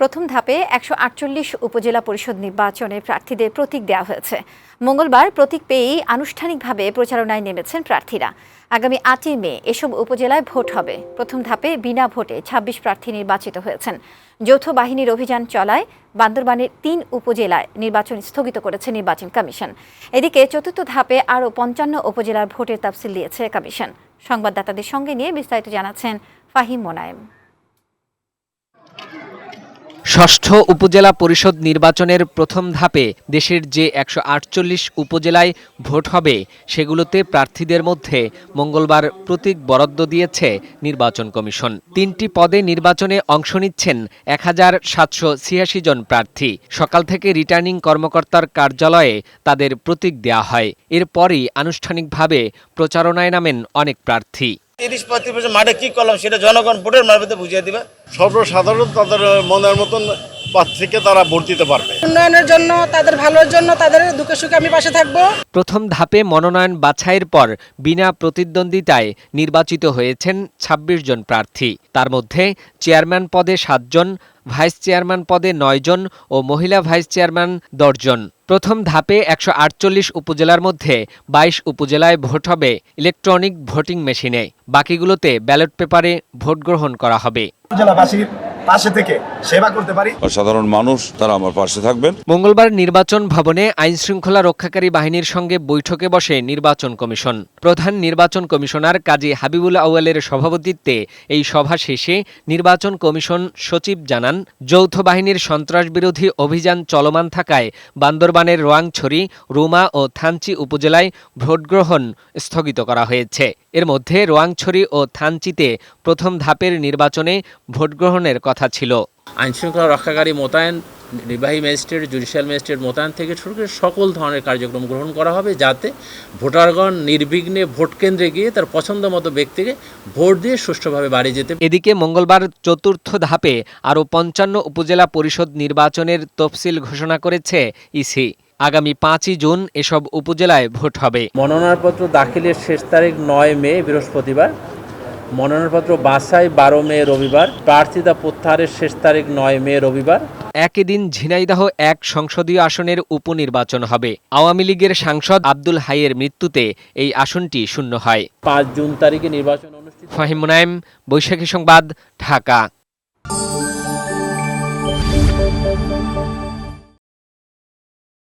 প্রথম ধাপে একশো আটচল্লিশ উপজেলা পরিষদ নির্বাচনে প্রার্থীদের প্রতীক দেওয়া হয়েছে। মঙ্গলবার প্রতীক পেয়েই আনুষ্ঠানিকভাবে প্রচারণায় নেমেছেন প্রার্থীরা। আগামী আটই মে এসব উপজেলায় ভোট হবে। প্রথম ধাপে বিনা ভোটে ২৬ প্রার্থী নির্বাচিত হয়েছেন। যৌথ বাহিনীর অভিযান চলায় বান্দরবানের তিন উপজেলায় নির্বাচন স্থগিত করেছে নির্বাচন কমিশন। এদিকে চতুর্থ ধাপে আরও পঞ্চান্ন উপজেলার ভোটের তাফসিল দিয়েছে কমিশন। সংবাদদাতাদের সঙ্গে নিয়ে বিস্তারিত জানাচ্ছেন ফাহিম মোনায়েম। ষষ্ঠ উপজেলা পরিষদ নির্বাচনের প্রথম ধাপে দেশের যে একশো আটচল্লিশ উপজেলায় ভোট হবে, সেগুলোতে প্রার্থীদের মধ্যে মঙ্গলবার প্রতীক বরাদ্দ দিয়েছে নির্বাচন কমিশন। তিনটি পদে নির্বাচনে অংশ নিচ্ছেন এক হাজার সাতশো ছিয়াশি জন প্রার্থী। সকাল থেকে রিটার্নিং কর্মকর্তার কার্যালয়ে তাদের প্রতীক দেয়া হয়। এরপরই আনুষ্ঠানিকভাবে প্রচারণায় নামেন অনেক প্রার্থী। তিরিশ পঁয়ত্রিশ বছর মাঠে কি করলাম সেটা জনগণ ভোটের মারফতে বুঝিয়ে দিবে। সর্বসাধারণ তাদের মনের মতন প্রার্থীকে তারা ভোট দিতে পারবে। উন্নয়নের জন্য তাদের ভালোর জন্য তাদের দুঃখে সুখে আমি পাশে থাকব। প্রথম ধাপে মনোনয়ন বাছাইয়ের পর বিনা প্রতিদ্বন্দ্বিতায় নির্বাচিত হয়েছেন ২৬ জন প্রার্থী। তার মধ্যে চেয়ারম্যান পদে সাতজন ভাইস চেয়ারম্যান পদে নয় জন ও মহিলা ভাইস চেয়ারম্যান দশজন প্রথম ধাপে একশো আটচল্লিশ উপজেলার মধ্যে ২২ উপজেলায় ভোট হবে ইলেকট্রনিক ভোটিং মেশিনে। বাকিগুলোতে ব্যালট পেপারে ভোট গ্রহণ করা হবে। জেলাবাসীর পাশে থেকে সেবা করতে পারি। আর সাধারণ মানুষ তারা আমার পাশে থাকবেন। মঙ্গলবার নির্বাচন ভবনে আইন শৃঙ্খলা রক্ষাকারী বাহিনীর সঙ্গে বৈঠকে বসে নির্বাচন কমিশন। প্রধান নির্বাচন কমিশনার কাজী হাবিবুল আউয়ালের সভাপতিত্বে এই সভা শেষে নির্বাচন কমিশন সচিব জানান যৌথ বাহিনীর সন্ত্রাস বিরোধী অভিযান চলমান থাকায় বান্দরবানের রোয়াংছড়ি রুমা ও থানচি উপজেলায় ভোটগ্রহণ স্থগিত করা হয়েছে। এর মধ্যে রোয়াংছড়ি ও থানচিতে প্রথম ধাপের নির্বাচনে ভোটগ্রহণের কথা ছিল। আইনশৃঙ্খলা রক্ষাকারী মোতায়েন নির্বাহী ম্যাজিস্ট্রেট জুডিশিয়াল ম্যাজিস্ট্রেট মোতায়েন থেকে শুরু করে সকল ধরনের কার্যক্রম গ্রহণ করা হবে যাতে ভোটারগণ নির্বিঘ্নে ভোট কেন্দ্রে গিয়ে তার পছন্দ মতো ব্যক্তিকে ভোট দিয়ে সুষ্ঠুভাবে বাড়ি যেতে এদিকে মঙ্গলবার চতুর্থ ধাপে আরও পঞ্চান্ন উপজেলা পরিষদ নির্বাচনের তফসিল ঘোষণা করেছে ইসি। আগামী পাঁচই জুন এসব উপজেলায় ভোট হবে। মনোনয়নপত্র দাখিলের শেষ তারিখ নয় মে বৃহস্পতিবার। মনোনয়নপত্র বাসায় বারো মে রবিবার প্রার্থিতা প্রত্যাহারের শেষ তারিখ নয় মে রবিবার। একই দিন ঝিনাইদাহ এক সংসদীয় আসনের উপনির্বাচন হবে। আওয়ামী লীগের সাংসদ আব্দুল হাইয়ের মৃত্যুতে এই আসনটি শূন্য হয়। পাঁচ জুন তারিখে নির্বাচন অনুষ্ঠিত ফাহিম মুনায়েম বৈশাখী সংবাদ ঢাকা।